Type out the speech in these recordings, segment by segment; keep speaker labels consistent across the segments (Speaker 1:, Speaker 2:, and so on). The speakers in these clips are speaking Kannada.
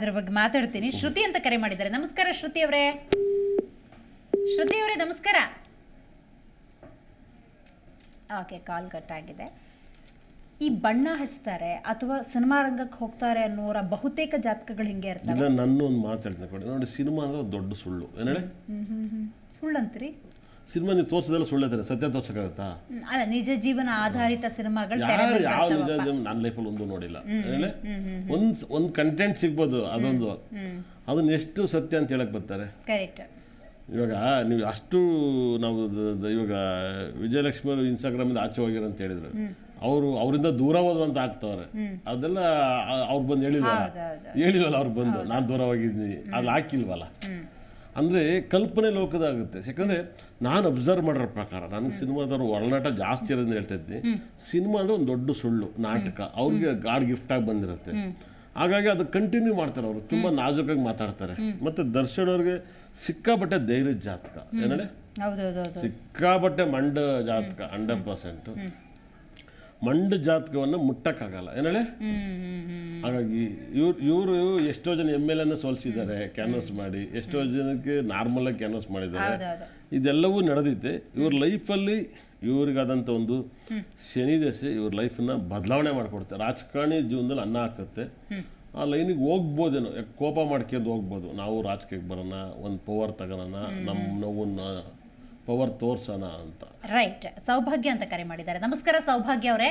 Speaker 1: ಅದ್ರ ಬಗ್ಗೆ ಮಾತಾಡ್ತೀನಿ. ಶ್ರುತಿ ಅಂತ ಕರೆ ಮಾಡಿದ್ದಾರೆ. ನಮಸ್ಕಾರ ಶ್ರುತಿ ಅವರೇ. ಶ್ರುತಿ ಅವರೇ ನಮಸ್ಕಾರ. ಓಕೆ ಕಾಲ್ ಕಟ್ ಆಗಿದೆ. ಈ ಬಣ್ಣ ಹಚ್ತಾರೆ ಅಥವಾ ಸಿನಿಮಾ ರಂಗಕ್ಕೆ ಹೋಗ್ತಾರೆ ಅನ್ನೋರ ಬಹುತೇಕ ಜಾತಕಗಳು ಹಿಂಗೆ ಇರ್ತವೆ.
Speaker 2: ಇಲ್ಲ ನನ್ನ ಒಂದು ಮಾತು ಹೇಳ್ತೀನಿ ಕೊಡಿ. ನೋಡಿ ಸಿನಿಮಾ ಅಂದ್ರೆ ದೊಡ್ಡ ಸುಳ್ಳು. ಏನೇಳಿ
Speaker 1: ಹ್ಮ್ ಹ್ಮ್ ಹ್ಮ್. ಸುಳ್ಳಂತ್ರಿ.
Speaker 2: ಸಿನಿಮಾ ನೀವು ತೋರಿಸೋದೆಲ್ಲ ಸುಳ್ಳು ಹೇಳ್ತಾರೆ ಸತ್ಯ ತೋರ್ಸಕ್ಕಾಗತ್ತಾ
Speaker 1: ಅಲ್ಲ ನಿಜ ಜೀವನ ಆಧಾರಿತ ಸಿನಿಮಾಗಳು
Speaker 2: ಯಾರು ಯಾವ ನಿಜ ನನ್ನ ಲೈಫಲ್ಲಿ ಒಂದು ನೋಡಿಲ್ಲ. ಏನೇಳಿ ಒಂದು ಒಂದು ಕಂಟೆಂಟ್ ಸಿಗ್ಬೋದು ಅದೊಂದು. ಅದನ್ನ ಎಷ್ಟು ಸತ್ಯ ಅಂತ ಹೇಳಕ್ ಬರ್ತಾರೆ?
Speaker 1: ಕರೆಕ್ಟ್
Speaker 2: ಇವಾಗ ನೀವು ಅಷ್ಟು ನಾವು ಇವಾಗ ವಿಜಯಲಕ್ಷ್ಮಿ ಅವರು ಇನ್ಸ್ಟಾಗ್ರಾಮಿಂದ ಆಚೆ ಹೋಗಿರೋ ಅಂತ ಹೇಳಿದ್ರು. ಅವರು ಅವರಿಂದ ದೂರ ಹೋದ್ರು ಅಂತ ಆಗ್ತವ್ರೆ. ಅದೆಲ್ಲ ಅವ್ರು ಬಂದು
Speaker 1: ಹೇಳಿಲ್ಲ.
Speaker 2: ಹೇಳಿಲ್ವಲ್ಲ ಅವ್ರು ಬಂದು? ನಾನು ದೂರ ಹೋಗಿದ್ದೀನಿ. ಅಲ್ಲಿ ಹಾಕಿಲ್ವಲ್ಲ? ಅಂದರೆ ಕಲ್ಪನೆ ಲೋಕದಾಗುತ್ತೆ ಯಾಕಂದರೆ ನಾನು ಅಬ್ಸರ್ವ್ ಮಾಡಿರೋ ಪ್ರಕಾರ ನನಗೆ ಸಿನಿಮಾದವರು ಒಳನಾಟ ಜಾಸ್ತಿ ಇರೋದ್ರಿಂದ ಹೇಳ್ತಾ ಇದ್ದೀನಿ ಸಿನಿಮಾ ಅಂದರೆ ಒಂದು ದೊಡ್ಡ ಸುಳ್ಳು ನಾಟಕ. ಅವ್ರಿಗೆ ಗಾಡ್ ಗಿಫ್ಟಾಗಿ ಬಂದಿರುತ್ತೆ. ಹಾಗಾಗಿ ಅದು ಕಂಟಿನ್ಯೂ ಮಾಡ್ತಾರೆ ಅವರು. ತುಂಬ ನಾಜೂಕಾಗಿ ಮಾತಾಡ್ತಾರೆ. ಮತ್ತು ದರ್ಶನ್ ಅವ್ರಿಗೆ ಸಿಕ್ಕಾಪಟ್ಟೆ ಧೈರ್ಯದ ಜಾತಕ.
Speaker 1: ಏನಂದ್ರೆ
Speaker 2: ಸಿಕ್ಕಾಬಟ್ಟೆ ಮಂಡ ಜಾತಕ ಹಂಡ್ರೆಡ್ ಪರ್ಸೆಂಟು ಮಂಡ ಜಾತಕವನ್ನು ಮುಟ್ಟಕ್ಕಾಗಲ್ಲ. ಏನೇಳಿ
Speaker 1: ಹೇಳಿ
Speaker 2: ಹಾಗಾಗಿ ಇವ್ರು ಇವರು ಎಷ್ಟೋ ಜನ ಎಂ ಎಲ್ ಎನ ಸೋಲಿಸಿದ್ದಾರೆ ಕ್ಯಾನ್ವಸ್ ಮಾಡಿ. ಎಷ್ಟೋ ಜನಕ್ಕೆ ನಾರ್ಮಲ್ ಆಗಿ ಕ್ಯಾನ್ವಸ್ ಮಾಡಿದ್ದಾರೆ. ಇದೆಲ್ಲವೂ ನಡೆದಿದೆ ಇವ್ರ ಲೈಫಲ್ಲಿ ಇವ್ರಿಗಾದಂಥ ಒಂದು ಶನಿ ದಶೆ ಇವ್ರ ಲೈಫನ್ನ ಬದಲಾವಣೆ ಮಾಡಿಕೊಡುತ್ತೆ. ರಾಜಕಾರಣಿ ಜೀವನದಲ್ಲಿ ಅನ್ನ ಹಾಕುತ್ತೆ. ಆ ಲೈನಿಗೆ ಹೋಗ್ಬೋದೇನೋ. ಕೋಪ ಮಾಡ್ಕೊಂಡು ಹೋಗ್ಬೋದು. ನಾವು ರಾಜಕೀಯಕ್ಕೆ ಬರೋಣ ಒಂದು ಪವರ್ ತಗೋಣ ನಮ್ಮ ನೋವನ್ನ ಪವರ್ ತೋರ್ಸೋಣ ಅಂತ.
Speaker 1: ರೈಟ್ ಸೌಭಾಗ್ಯ ಅಂತ ಕರೆ ಮಾಡಿದ್ದಾರೆ. ನಮಸ್ಕಾರ ಸೌಭಾಗ್ಯ ಅವರೇ.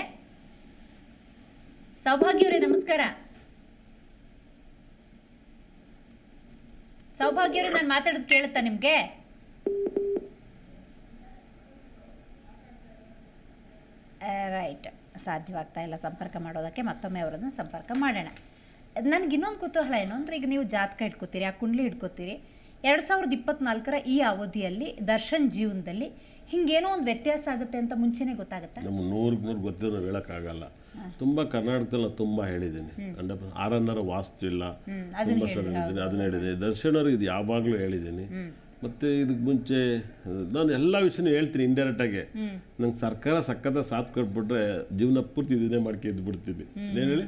Speaker 1: ಸೌಭಾಗ್ಯ ಅವರೇ, ನಮಸ್ಕಾರ. ಸೌಭಾಗ್ಯ ಅವರೇ, ನಾನು ಮಾತಾಡೋದು ಕೇಳುತ್ತಾ ನಿಮಗೆ? ರೈಟ್ ಸಾಧ್ಯವಾಗ್ತಾ ಇಲ್ಲ ಸಂಪರ್ಕ ಮಾಡೋದಕ್ಕೆ, ಮತ್ತೊಮ್ಮೆ ಅವರನ್ನು ಸಂಪರ್ಕ ಮಾಡೋಣ. ನನಗೆ ಇನ್ನೊಂದು ಕುತೂಹಲ ಏನು ಅಂದರೆ, ಈಗ ನೀವು ಜಾತಕ ಇಟ್ಕೋತೀರಿ, ಆ ಕುಂಡ್ಲಿ ಇಟ್ಕೋತೀರಿ. ಎರಡು ಸಾವಿರದ ಇಪ್ಪತ್ನಾಲ್ಕರ ಈ ಅವಧಿಯಲ್ಲಿ ದರ್ಶನ್ ಜೀವನದಲ್ಲಿ ಹಿಂಗೇನೋ ಒಂದು ವ್ಯತ್ಯಾಸ ಆಗುತ್ತೆ ಅಂತ ಮುಂಚೆನೇ ಗೊತ್ತಾಗುತ್ತೆ?
Speaker 2: ನಮ್ಮ ನೂರಕ್ಕೆ ನೂರು ಗೊತ್ತಿರೋ ನಾವು ಹೇಳೋಕ್ಕಾಗಲ್ಲ ತುಂಬ ಕರ್ನಾಟಕದಲ್ಲಿ ನಾನು ತುಂಬ ಹೇಳಿದ್ದೀನಿ. ಹಂಡ್ರೆಡ್ ಆರ್ ಎನ್ ಆರ್ ವಾಸ್ತು ಇಲ್ಲ. ತುಂಬ ಸಲ ಹೇಳಿದ್ದೀನಿ. ಅದನ್ನ ಹೇಳಿದ್ದೀನಿ ದರ್ಶನರು ಅವ್ರಿಗೆ ಇದು ಯಾವಾಗಲೂ ಹೇಳಿದ್ದೀನಿ. ಮತ್ತು ಇದಕ್ಕೆ ಮುಂಚೆ ನಾನು ಎಲ್ಲ ವಿಷಯನೂ ಹೇಳ್ತೀನಿ ಇಂಡೈರೆಕ್ಟಾಗಿ ನಂಗೆ ಸರ್ಕಾರ ಸಕ್ಕತ್ತ ಸಾಥ್ ಕೊಟ್ಬಿಟ್ರೆ ಜೀವನ ಪೂರ್ತಿ ಇದನ್ನೇ ಮಾಡ್ಕೊಂಡು ಬಿಡ್ತೀನಿ ಏನು ಹೇಳಿ?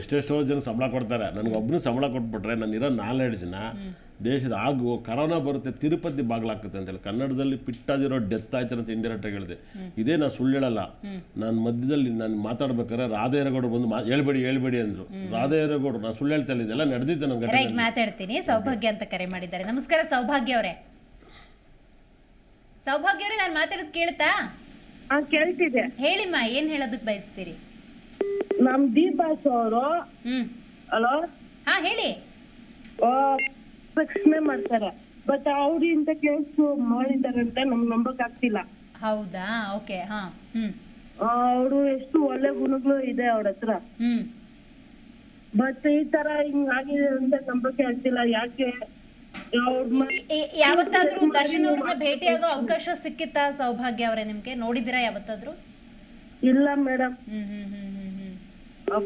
Speaker 2: ಎಷ್ಟೆಷ್ಟೋ ಜನ ಸಂಬಳ ಕೊಡ್ತಾರೆ. ನನಗೆ ಒಬ್ಬನು ಸಂಬಳ ಕೊಟ್ಬಿಟ್ರೆ ನಾನು ಇರೋ ನಾಲೆಡ್ಜ್ನ ದೇಶದ ಆಗು ಕರೋನಾ ಬರುತ್ತೆ ತಿರುಪತಿ ಬಾಗ್ಲಾಕುತ್ತೆ ಅಂತೇಳಿ. ಕನ್ನಡದಲ್ಲಿ ಪಿಟ್ಟಾದಿರೋ ಡೆತ್ ಆಯ್ತಾರೆ ಅಂತ ಇಂಡೈರೆಕ್ಟ್ ಆಗಿ ಹೇಳಿದೆ. ಇದೇ ನಾನು ಸುಳ್ಳು ಹೇಳಲ್ಲ. ನಾನು ಮಧ್ಯದಲ್ಲಿ ನಾನು ಮಾತಾಡ್ಬೇಕಾದ್ರೆ ರಾಧೇರಗೌಡರು ಬಂದು ಮಾ ಹೇಳ್ಬೇಡಿ ಹೇಳ್ಬೇಡಿ ಅಂದರು. ರಾಧೇರಗೌಡರು ನಾನು ಸುಳ್ಳು ಹೇಳ್ತಾ ಇದೆಲ್ಲ ನಡೆದಿದ್ದೆ
Speaker 1: ರೈಟ್ ಮಾತಾಡ್ತೀನಿ. ಸೌಭಾಗ್ಯ ಅಂತ ಕರೆ ಮಾಡಿದ್ದಾರೆ. ನಮಸ್ಕಾರ ಸೌಭಾಗ್ಯ ಅವರೇ. ಸೌಭಾಗ್ಯ ಅವರೇ ನಾನು ಮಾತಾಡೋದು ಕೇಳ್ತಾ?
Speaker 3: ಹಾ ಕೇಳ್ತಿದೆ.
Speaker 1: ಹೇಳಿಮ್ಮ ಏನ್ ಹೇಳೋದಕ್ಕೆ ಬಯಸ್ತೀರಿ?
Speaker 3: ನಮ್ ದೀಪಾಸ್ ಅವರು.
Speaker 1: ಹ್ಮ್.
Speaker 3: ಹಲೋ
Speaker 1: ಹಾ ಹೇಳಿ.
Speaker 3: ಪ್ರಶ್ನೆ ಮಾಡ್ತಾರೆ. ಬಟ್ ಅವ್ರು ಇಂತ ಕೇಸ್ ಮಾಡಿದಾರಂತ ನಮ್ಗೆ ನಂಬಕ್ ಆಗ್ತಿಲ್ಲ.
Speaker 1: ಹೌದಾ? ಓಕೆ ಹಾ ಹ್ಮ್.
Speaker 3: ಅವರು ಎಷ್ಟು ಒಳ್ಳೆ ಗುಣಗಳು ಇದೆ ಅವ್ರ ಹತ್ರ.
Speaker 1: ಹ್ಮ್.
Speaker 3: ಬಟ್ ಈ ತರ ಹಿಂಗ್ ಆಗಿದೆ ಅಂತ ನಂಬಕ್ಕೆ ಆಗ್ತಿಲ್ಲ. ಯಾಕೆ?
Speaker 1: ಯಾವತ್ತಾದ್ರೂ ದರ್ಶನ್ ಅವ್ರನ್ನ ಭೇಟಿಯಾಗೋ ಅವಕಾಶ ಸಿಕ್ಕಿತ್ತ ಸೌಭಾಗ್ಯ ಅವರೇ ನಿಮ್ಗೆ? ನೋಡಿದಿರಾ ಯಾವತ್ತಾದ್ರೂ?
Speaker 3: ಇಲ್ಲ ಮೇಡಮ್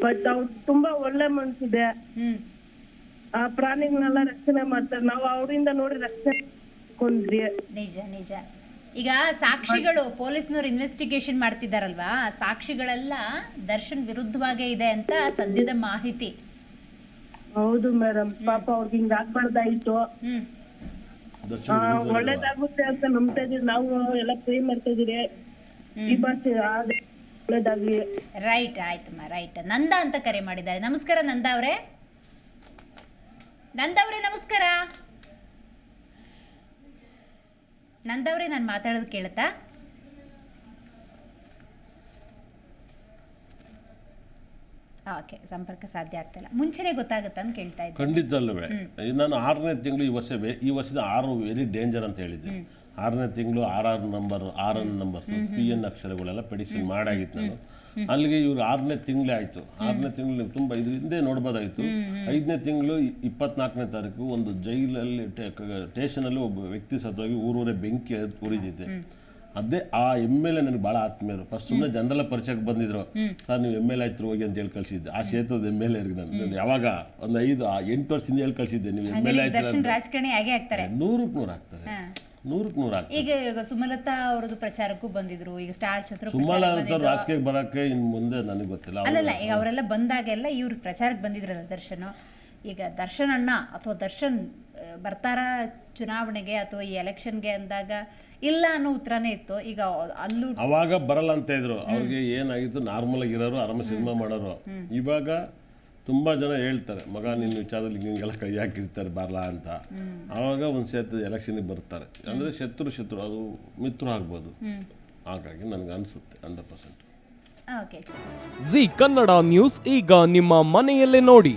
Speaker 3: ಬಟ್ ಅವ್ರು ತುಂಬಾ ಒಳ್ಳೆ ಮನ್ಸಿದೆ.
Speaker 1: ಹ್ಮ್.
Speaker 3: ಆ ಪ್ರಾಣಿಗಳನ್ನೆಲ್ಲ ರಕ್ಷಣೆ ಮಾಡ್ತಾರೆ. ನಾವು ಅವರಿಂದ ನೋಡಿ ರಕ್ಷಣೆ
Speaker 1: ನಿಜ ನಿಜ. ಈಗ ಸಾಕ್ಷಿಗಳು ಪೊಲೀಸ್ನವ್ರು ಇನ್ವೆಸ್ಟಿಗೇಷನ್ ಮಾಡ್ತಿದಾರಲ್ವಾ ಸಾಕ್ಷಿಗಳೆಲ್ಲ ದರ್ಶನ್ ವಿರುದ್ಧವಾಗೇ ಇದೆ ಅಂತ ಸದ್ಯದ ಮಾಹಿತಿ.
Speaker 3: ಹೌದು ಮೇಡಮ್ ಪಾಪ ಅವ್ರಿಗೆ ಹಿಂಗ್ ಆಗ್ಬಾರ್ದಾಯ್ತು.
Speaker 1: ಹ್ಮ್.
Speaker 2: ದರ್ಶನ್
Speaker 3: ಆ, ಒಳ್ಳೇದಾಗುತ್ತೆ ಅಂತ ನಂಬ್ತಾ ಇದೀವಿ ನಾವು ಎಲ್ಲ ಪ್ರೇ ಮಾಡ್ತಾ ಇದೀರಿ ಈ ಭಾಷೆ ಆದ್ರೆ ಒಳ್ಳೇದಾಗ್ಲಿ.
Speaker 1: ರೈಟ್ ಆಯ್ತಮ್ಮ ರೈಟ್ ನಂದಾ ಅಂತ ಕರೆ ಮಾಡಿದ್ದಾರೆ. ನಮಸ್ಕಾರ ನಂದಾ ಅವರೇ. ನಂದ ಅವರೇ ನಮಸ್ಕಾರ. ನಂದ ಅವರೇ ನಾನು ಮಾತಾಡೋದು ಕೇಳುತ್ತಾ? ಓಕೆ. ಸಂಪರ್ಕ ಸಾಧ್ಯ ಆಗ್ತಿಲ್ಲ. ಮುಂಚೆನೇ ಗೊತ್ತಾಗುತ್ತೆ ಅಂತ ಕೇಳ್ತಾ ಇದ್ದೆ
Speaker 2: ಖಂಡಿತ ಅಲ್ಲವೇ ನಾನು ಆರನೇ ತಿಂಗಳು ಈ ವರ್ಷ ವೇ- ಈ ವರ್ಷದ ಆರು ವೆರಿ ಡೇಂಜರ್ ಅಂತ ಹೇಳಿದ್ದೆ. ಆರನೇ ತಿಂಗಳು R R number R N numbers P N ಅಕ್ಷರಗಳೆಲ್ಲ prediction ಮಾಡಾಗಿತ್ತು ನಾನು. ಅಲ್ಲಿಗೆ ಇವರು ಆರನೇ ತಿಂಗಳೇ ಆಯಿತು. ಆರನೇ ತಿಂಗಳು ನೀವು ತುಂಬ ಇದ್ರ ಹಿಂದೆ ನೋಡ್ಬೋದಾಯಿತು ಐದನೇ ತಿಂಗಳು ಇಪ್ಪತ್ನಾಲ್ಕನೇ ತಾರೀಕು ಒಂದು ಜೈಲಲ್ಲಿ ಸ್ಟೇಷನಲ್ಲಿ ಒಬ್ಬ ವ್ಯಕ್ತಿ ಸತ್ತೋಗಿ ಊರೂರೇ ಬೆಂಕಿ ಉರಿದಿದೆ. ಅದೇ ಆ ಎಂ ಎಲ್ ಎ ನನಗೆ ಭಾಳ ಆತ್ಮೀಯರು. ಫಸ್ಟ್ ಸುಮ್ಮನೆ ಜನರಲ್ಲ ಪರಿಚಯಕ್ಕೆ ಬಂದಿದ್ರು. ಸರ್ ನೀವು ಎಂ ಎಲ್ ಆಯ್ತು ಹೋಗಿ ಅಂತ ಹೇಳಿ ಕಳಿಸಿದ್ದೆ. ಆ ಕ್ಷೇತ್ರದ ಎಂ ಎಲ್ ಎರಿಗೆ ನಾನು. ಯಾವಾಗ? ಒಂದು ಐದು ಎಂಟು ವರ್ಷದಿಂದ ಹೇಳಿ ಕಳಿಸಿದ್ದೆ. ನೀವು ಎಂ ಎಲ್
Speaker 1: ಹಾಗಾಗಿ
Speaker 2: ಆಯ್ತು
Speaker 1: ದರ್ಶನ್ ರಾಜಕಾರಣಿ ಹಾಗೆ ಆಗ್ತಾರೆ.
Speaker 2: ನೂರಕ್ಕೆ ನೂರು ಆಗ್ತಾರೆ. ನೂರಕ್ಕೆ ನೂರು
Speaker 1: ಈಗ ಸುಮಲತಾ ಅವರದ್ದು ಪ್ರಚಾರಕ್ಕೂ ಬಂದಿದ್ರು. ಈಗ ಸ್ಟಾರ್ ಛತ್ರ
Speaker 2: ಸುಮಲತಾ ರಾಜಕೀಯಕ್ಕೆ ಬರಕ್ಕೆ ಇನ್ನು ಮುಂದೆ ನನಗೆ ಗೊತ್ತಿಲ್ಲ.
Speaker 1: ಅಲ್ಲಲ್ಲ ಈಗ ಅವರೆಲ್ಲ ಬಂದಾಗೆಲ್ಲ ಇವ್ರು ಪ್ರಚಾರಕ್ಕೆ ಬಂದಿದ್ರಲ್ಲ ದರ್ಶನ್. ಈಗ ದರ್ಶನ್ ಅಣ್ಣ ಅಥವಾ ದರ್ಶನ್ ಬರ್ತಾರ ಚುನಾವಣೆಗೆ ಅಥವಾ ಈ ಎಲೆಕ್ಷನ್ಗೆ ಅಂದಾಗ ಇಲ್ಲ ಅನ್ನೋ ಉತ್ತರನೇ ಇತ್ತು. ಈಗ ಅಲ್ಲೂ
Speaker 2: ಅವಾಗ ಬರಲ್ಲ ಅಂತ ಇದ್ರು. ಅವ್ರಿಗೆ ಏನಾಗಿತ್ತು ನಾರ್ಮಲ್ ಆಗಿರೋರು ಆರಾಮ ಸಿನಿಮಾ ಮಾಡೋರು. ಇವಾಗ ತುಂಬಾ ಜನ ಹೇಳ್ತಾರೆ ಮಗ ನಿನ್ನ ವಿಚಾರದಲ್ಲಿ ಹಿಂಗೆಲ್ಲ ಕೈ ಹಾಕಿರ್ತಾರೆ ಬರಲ್ಲ ಅಂತ. ಆವಾಗ ಒಂದು ಸೇತು ಎಲೆಕ್ಷನ್ಗೆ ಬರ್ತಾರೆ. ಅಂದ್ರೆ ಶತ್ರು ಶತ್ರು ಅದು ಮಿತ್ರ ಆಗ್ಬೋದು. ಹಾಗಾಗಿ ನನಗೆ ಅನಿಸುತ್ತೆ hundred percent
Speaker 1: okay
Speaker 4: G Kannada news ಈಗ ನಿಮ್ಮ ಮನೆಯಲ್ಲೇ ನೋಡಿ.